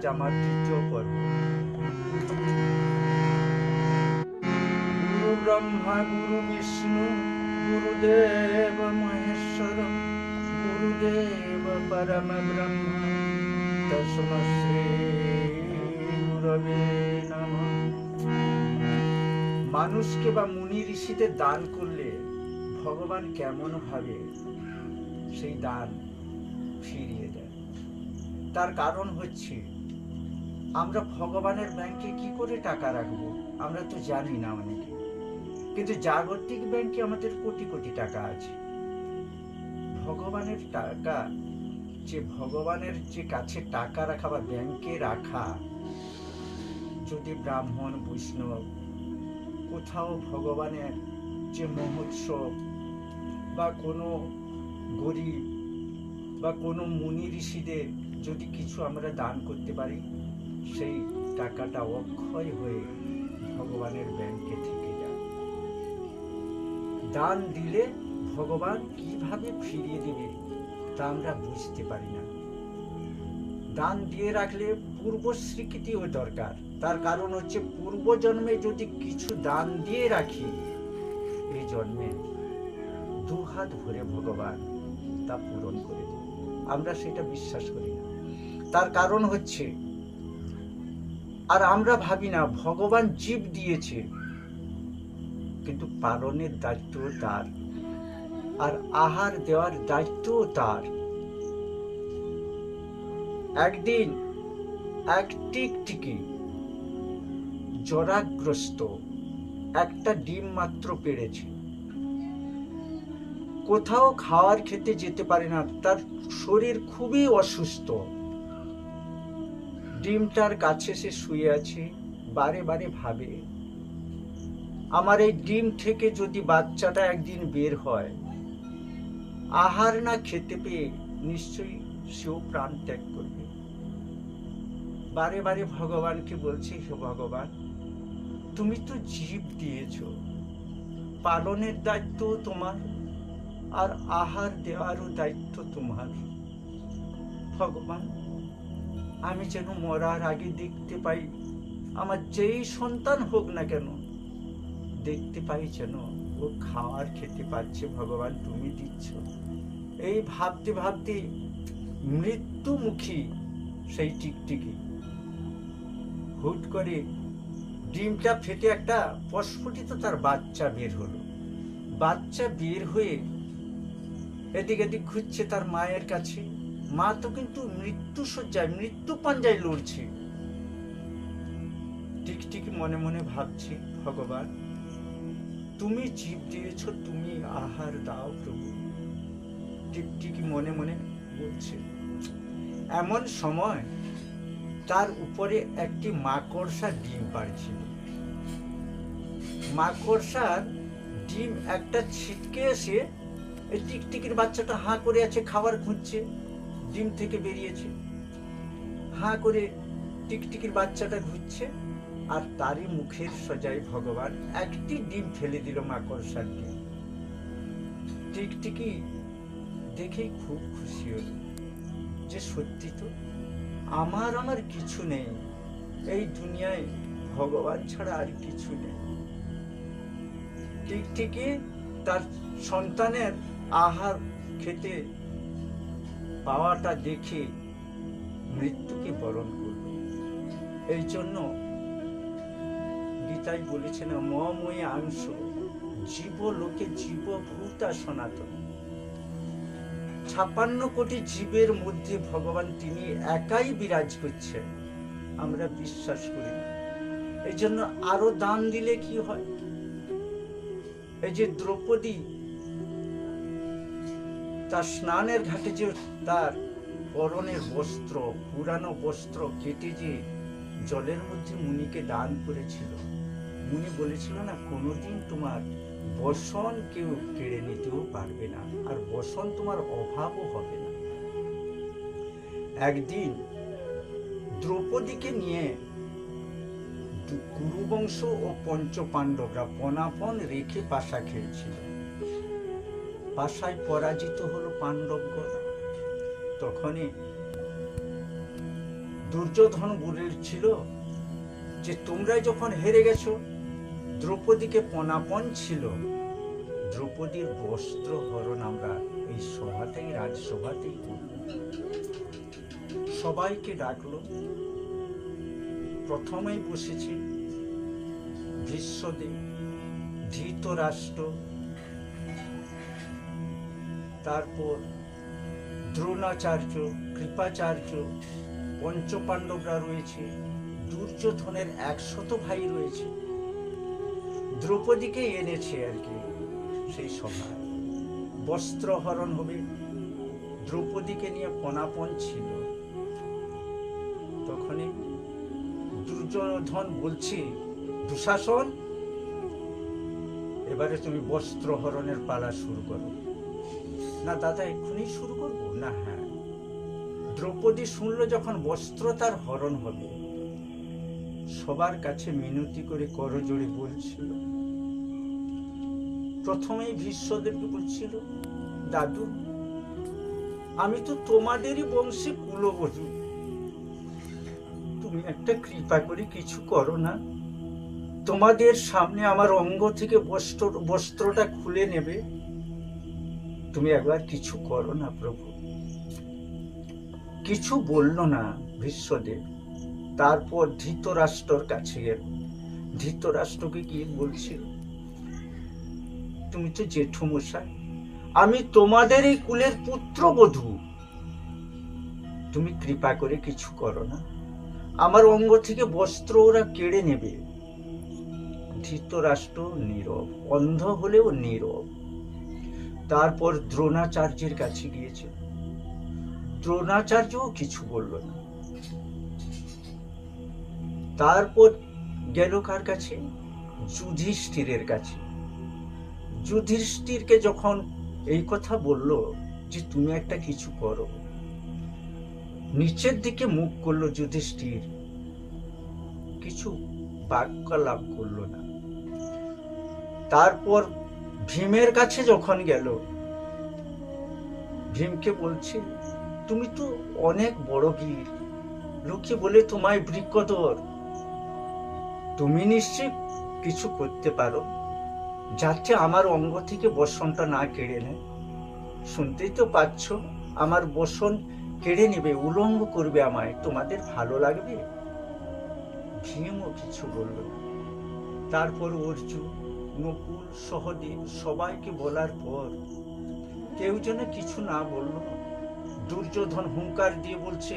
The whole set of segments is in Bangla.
আজ আমার তৃতীয় পর্ব। গুরু ব্রহ্মা, গুরু বিষ্ণু, গুরুদেব মহেশ্বর, গুরুদেব পরম ব্রহ্ম, তস্মশ্রী গুরবে নমঃ। মানুষকে বা মুনি ঋষিতে দান করলে ভগবান কেমন ভাবে সেই দান ফিরিয়ে দেয়? তার কারণ হচ্ছে আমরা ভগবানের ব্যাংকে কি করে টাকা রাখব? আমরা তো জানি না অনেকে। কিন্তু জাগতিক ব্যাংকে আমাদের কোটি কোটি টাকা আছে। ভগবানের টাকা, যে ভগবানের যে কাছে টাকা রাখা বা ব্যাংকে রাখা, যদি ব্রাহ্মণ, বৈষ্ণব, কোথাও ভগবানের যে মহোৎসব বা কোনো গরিব বা কোনো মুনি ঋষিদের যদি কিছু আমরা দান করতে পারি সেই টাকাটা অক্ষয় হয়ে ভগবানের ব্যাংকে থেকে যায়। দান দিলে ভগবান কীভাবে ফিরিয়ে দেবে তা আমরা বুঝতে পারি না। দান দিয়ে রাখলে পূর্ব স্বীকৃতিও দরকার। তার কারণ হচ্ছে পূর্ব জন্মে যদি কিছু দান দিয়ে রাখি, এই জন্মে দু হাত ভরে ভগবান তা পূরণ করে দেবে। আমরা সেটা বিশ্বাস করি না। তার কারণ হচ্ছে আর আমরা ভাবি না, ভগবান জীব দিয়েছে। কিন্তু পালনের দায়িত্ব তার, আর আহার দেওয়ার দায়িত্ব তার। একদিন এক টিকটিকি জরাগ্রস্ত একটা ডিম মাত্র পেড়েছে। কোথাও খাওয়ার খেতে যেতে পারে না, তার শরীর খুবই অসুস্থ। ডিমটার কাছে সে শুয়ে আছে, বারে বারে ভাবে, আমার এই ডিম থেকে যদি বাচ্চাটা একদিন বের হয়, আহার না খেতে পেয়ে নিশ্চয়ই সেও প্রাণ ত্যাগ করবে। বারে বারে ভগবানকে বলছে, হে ভগবান, তুমি তো জীব দিয়েছ, পালনের দায়িত্ব তোমার আর আহার দেওয়ারও দায়িত্ব তোমার। ভগবান আমি যেন মরার আগে দেখতে পাই, আমার যেই সন্তান হোক না কেন, দেখতে পাই যেন ও খাওয়ার খেতে পারছে, ভগবান তুমি দিচ্ছ। এই ভাবতে ভাবতে মৃত্যুমুখী সেই টিকটিকি। হুট করে ডিমটা ফেটে একটা প্রস্ফুটিত তার বাচ্চা বের হলো। বাচ্চা বের হয়ে এদিক এদিক ঘুরছে তার মায়ের কাছে। মা তো কিন্তু মৃত্যু সজ্জায়, মৃত্যু পাঞ্জায় লড়ছে। টিকটিকি মনে মনে ভাবছে, ভগবান, তুমি জীব দিয়েছ, তুমি আহার দাও প্রভু। টিকটিকি মনে মনে বলছে। এমন সময় তার উপরে একটি মাকড়সা ডিম পাড়ছিল। মাকড়সার ডিম একটা ছিটকে এসে এই টিকটিকির বাচ্চাটা হাঁ করে আছে, খাবার খুঁজছে। ডিম থেকে বেরিয়েছে। হাঁ করে টিকটিকির বাচ্চাটা ঘুরছে আর তারই মুখের সজায় ভগবান একটি ডিম ফেলে দিল মাকড়সার ডিম টিকটিকি দেখেই খুব খুশি হলো যে সত্যি তো আমার আমার কিছু নেই। এই দুনিয়ায় ভগবান ছাড়া আর কিছু নেই। টিকটিকি তার সন্তানের আহার খেতে পাওয়াটা দেখে মৃত্যুকে বরণ করল এই জন্য গীতাই বলেছেন মময় আংশ জীব লোকে জীব ভূতা সনাতন। ছাপান্ন কোটি জীবের মধ্যে ভগবান তিনি একাই বিরাজ করছেন, আমরা বিশ্বাস করি না। এই জন্য আরও দান দিলে কি হয়? এই যে দ্রৌপদী তার স্নানের ঘাটে যে তার পরনের বস্ত্র, পুরানো বস্ত্র কেটে যে জলের মধ্যে মুনিকে দান করেছিল। মুনি বলেছিল, না, কোনোদিন তোমার বসন কেউ কেড়ে নিতেও পারবে না, আর বসন তোমার অভাবও হবে না। একদিন দ্রৌপদীকে নিয়ে কুরুবংশ ও পঞ্চ পাণ্ডবরা পনাপন রেখে পাশা খেলছিল। পাশায় পরাজিত হলো পাণ্ডবগণ। তখনই দুর্যোধন বলেছিল যে তোমরা যখন হেরে গেছো, দ্রৌপদীকে পনাপন ছিল। দ্রৌপদীর বস্ত্র হরণ আমরা এই সভাতেই, রাজসভাতেই করব সবাইকে ডাকলো। প্রথমেই বসেছে বিশ্বদেব, ধৃতরাষ্ট্র তারপর দ্রোণাচার্য, কৃপাচার্য, পঞ্চপাণ্ডবরা রয়েছে, দুর্যোধনের একশত ভাই রয়েছে। দ্রৌপদীকে এনেছে আর কি সেই সভায় বস্ত্রহরণ হবে। দ্রৌপদীকে নিয়ে পনাপন ছিল। তখনই দুর্যোধন বলছে, দুঃশাসন, এবারে তুমি বস্ত্রহরণের পালা শুরু করো। না দাদা, এক্ষুনি শুরু করব? না হ্যাঁ। দ্রৌপদী শুনলো যখন বস্ত্র তার হরণ হবে সবার কাছে মিনতি করে করজোড়ে বলছিল, প্রথমেই ভীষ্মদেবকে বলছিল দাদু, আমি তো তোমাদেরই বংশে কুলবধূ। তুমি একটা কৃপা করে কিছু করো না। তোমাদের সামনে আমার অঙ্গ থেকে বস্ত্র, বস্ত্রটা খুলে নেবে। তুমি একবার কিছু করো না, প্রভু। কিছু বলল না ভীষ্মদেব। তারপর ধৃতরাষ্ট্রর কাছে গেল ধৃতরাষ্ট্রকে কি বলছিল? তুমি তো জেঠুমশাই, আমি তোমাদের এই কুলের পুত্রবধূ। তুমি কৃপা করে কিছু করো না। আমার অঙ্গ থেকে বস্ত্র ওরা কেড়ে নেবে। ধৃতরাষ্ট্র নীরব, অন্ধ হলেও নীরব। তারপর দ্রোণাচার্যের কাছে গিয়েছে দ্রোণাচার্যও কিছু বলল না। তারপর গেল কার কাছে? যুধিষ্ঠিরের কাছে। যুধিষ্ঠিরকে যখন এই কথা বলল যে তুমি একটা কিছু করো, নিচের দিকে মুখ করল যুধিষ্ঠির। কিছু বাক্য লাভ করল না। তারপর ভীমের কাছে যখন গেল, ভীমকে বলছে, তুমি তো অনেক বড় বীর। লোকে বলে তোমায় বৃক্ষধর তুমি নিশ্চয় কিছু করতে পারো, যাতে আমার অঙ্গ থেকে বসনটা না কেড়ে নেয়। শুনতেই তো পাচ্ছ, আমার বসন কেড়ে নেবে, উলঙ্গ করবে আমায়। তোমাদের ভালো লাগবে? ভীমও কিছু বলল তারপর অর্জুন নকুল সহদেব সবাইকে বলার পর কেউ যেন কিছু না বলল। দুর্যোধন হুঙ্কার দিয়ে বলছে,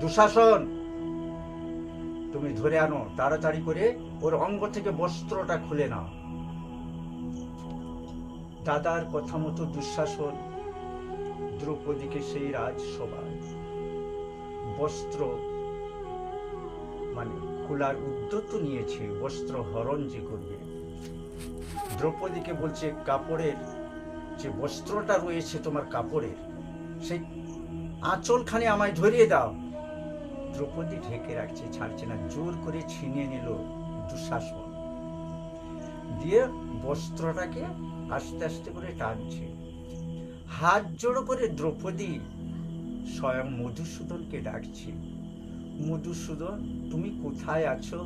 দুঃশাসন! তুমি ধরে আনো, তাড়াতাড়ি করে ওর অঙ্গ থেকে বস্ত্রটা খুলে নাও। দাদার কথা মতো দুঃশাসন, দ্রৌপদীকে সেই রাজসভায় বস্ত্র মানে খোলার উদ্যত নিয়েছে, বস্ত্র হরণ যে করবে। দ্রৌপদীকে বলছে, কাপড়ের যে বস্ত্রটা রয়েছে তোমার কাপড়ের, সেই আঁচলখানে আমায় ধরিয়ে দাও। দ্রৌপদী ঢেকে রাখছে, ছাড়ছে না, জোর করে ছিনিয়ে নিল দুঃশাসন। দিয়ে বস্ত্রটাকে আস্তে আস্তে করে টানছে। হাত জোড়ো করে দ্রৌপদী স্বয়ং মধুসূদনকে ডাকছে, মধুসূদন, তুমি কোথায় আছো?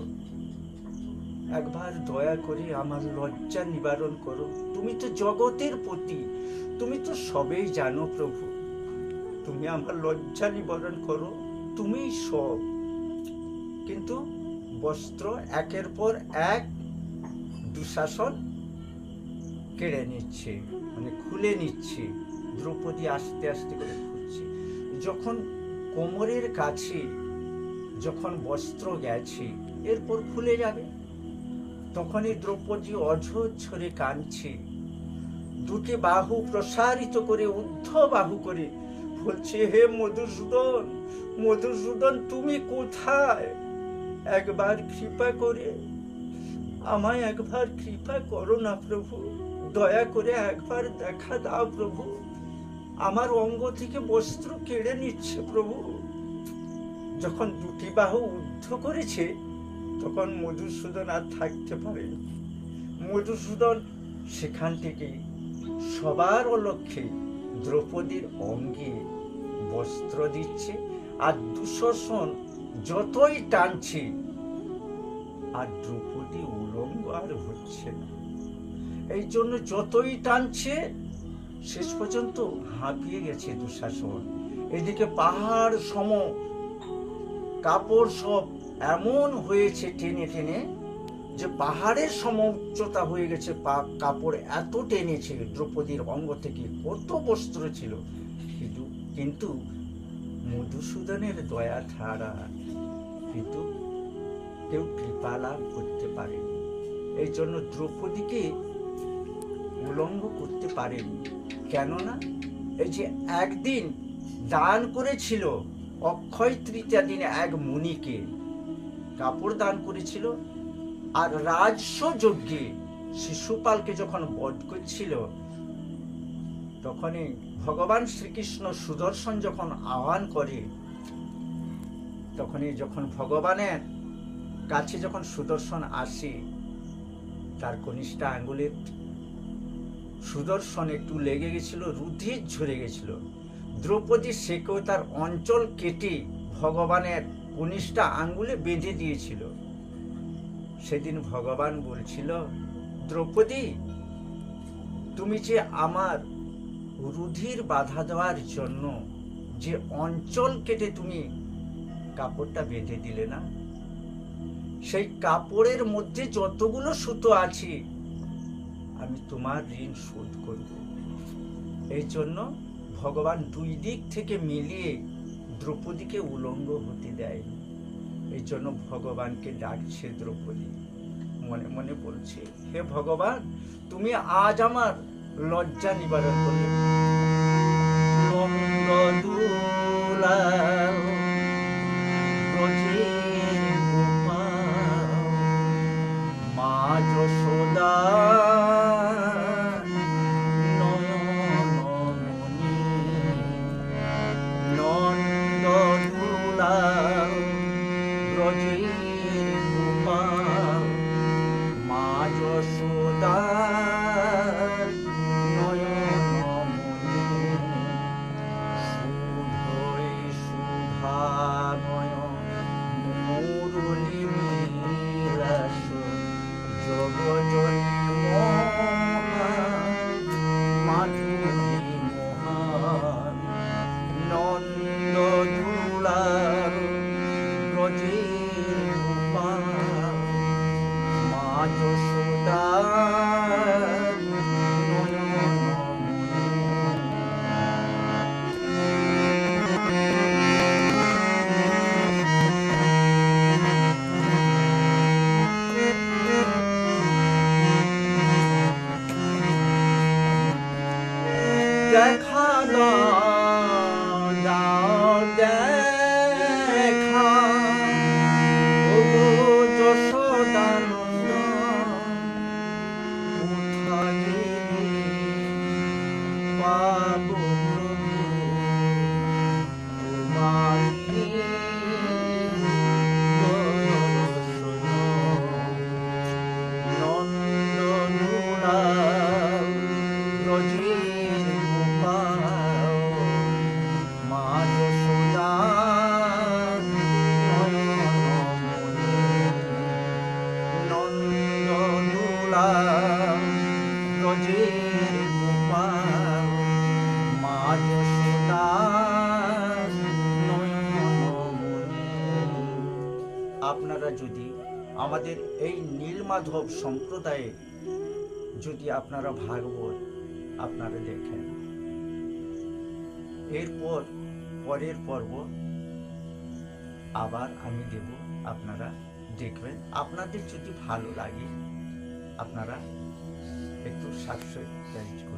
একবার দয়া করে আমার লজ্জা নিবারণ করো। তুমি তো জগতের প্রতি তুমি তো সবেই জানো প্রভু। তুমি আমার লজ্জা নিবারণ করো। তুমি সব। কিন্তু বস্ত্র একের পর এক দুঃশাসন কেড়ে নিচ্ছে মানে খুলে নিচ্ছে, দ্রৌপদী আস্তে আস্তে করে খুলছে যখন কোমরের কাছে, যখন বস্ত্র গেছে, এরপর খুলে যাবে। তখনই দ্রৌপদী অঝরে কাঁদছে। দুটি বাহু প্রসারিত করে উদ্ধ বাহু করে বলছে, হে মধুসূদন মধুসূদন, তুমি কোথায়? একবার কৃপা করে, আমায় একবার কৃপা করো না প্রভু। দয়া করে একবার দেখা দাও প্রভু। আমার অঙ্গ থেকে বস্ত্র কেড়ে নিচ্ছে প্রভু। যখন দুটি বাহু উদ্ধ করেছে তখন মধুসূদন আর থাকতে পারেনি মধুসূদন সেখান থেকে সবার অলক্ষ্যে দ্রৌপদীর অঙ্গে বস্ত্র দিচ্ছে আর দুঃশাসন যতই টানছে, আর দ্রৌপদী উলঙ্গ আর হচ্ছে না। এই জন্য যতই টানছে, শেষ পর্যন্ত হাঁপিয়ে গেছে দুঃশাসন। এদিকে পাহাড় সম, কাপড় সব এমন হয়েছে টেনে টেনে যে পাহাড়ের সম উচ্চতা হয়ে গেছে পা- কাপড় এত টেনেছে, দ্রৌপদীর অঙ্গ থেকে কত বস্ত্র ছিল। কিন্তু কিন্তু মধুসূদনের দয়া ছাড়া কিন্তু কেউ কৃপা লাভ করতে পারেনি। এই জন্য দ্রৌপদীকে উলঙ্গ করতে পারেনি। কেননা, এই যে একদিন দান করেছিল অক্ষয় তৃতীয়া দিনে এক মুনিকে কাপড় দান করেছিল। আর রাজস্ব যজ্ঞে শিশুপালকে যখন বধ করছিল, তখনই ভগবান শ্রীকৃষ্ণ সুদর্শন যখন আহ্বান করে, তখনই যখন ভগবানের কাছে যখন সুদর্শন আসে, তার কনিষ্ঠা আঙ্গুলের সুদর্শন একটু লেগে গেছিল, রুধির ঝরে গেছিল। দ্রৌপদী সেকেও তার অঞ্চল কেটে ভগবানের কনিষ্ঠা আঙ্গুলে বেঁধে দিয়েছিল। সেদিন ভগবান বলছিল, দ্রৌপদী, তুমি যে আমার রুধির বাধা দেওয়ার জন্য যে অঞ্চল কেটে তুমি কাপড়টা বেঁধে দিলে না, সেই কাপড়ের মধ্যে যতগুলো সুতো আছে, আমি তোমার ঋণ শোধ করব। এই জন্য ভগবান দুই দিক থেকে মিলিয়ে দ্রৌপদীকে উলঙ্গ হতে দেয়। এই জন্য ভগবানকে ডাকছে দ্রৌপদী। মনে মনে বলছে, হে ভগবান, তুমি আজ আমার লজ্জা নিবারণ করলে। আপনারা যদি আমাদের এই নীলমাধব সম্প্রদায়ে যদি আপনারা ভাগবত আপনারা দেখেন। এরপর পরের পর্ব আবার আমি দেব, আপনারা দেখবেন। আপনাদের যদি ভালো লাগে, আপনারা একটু সাবস্ক্রাইব করবেন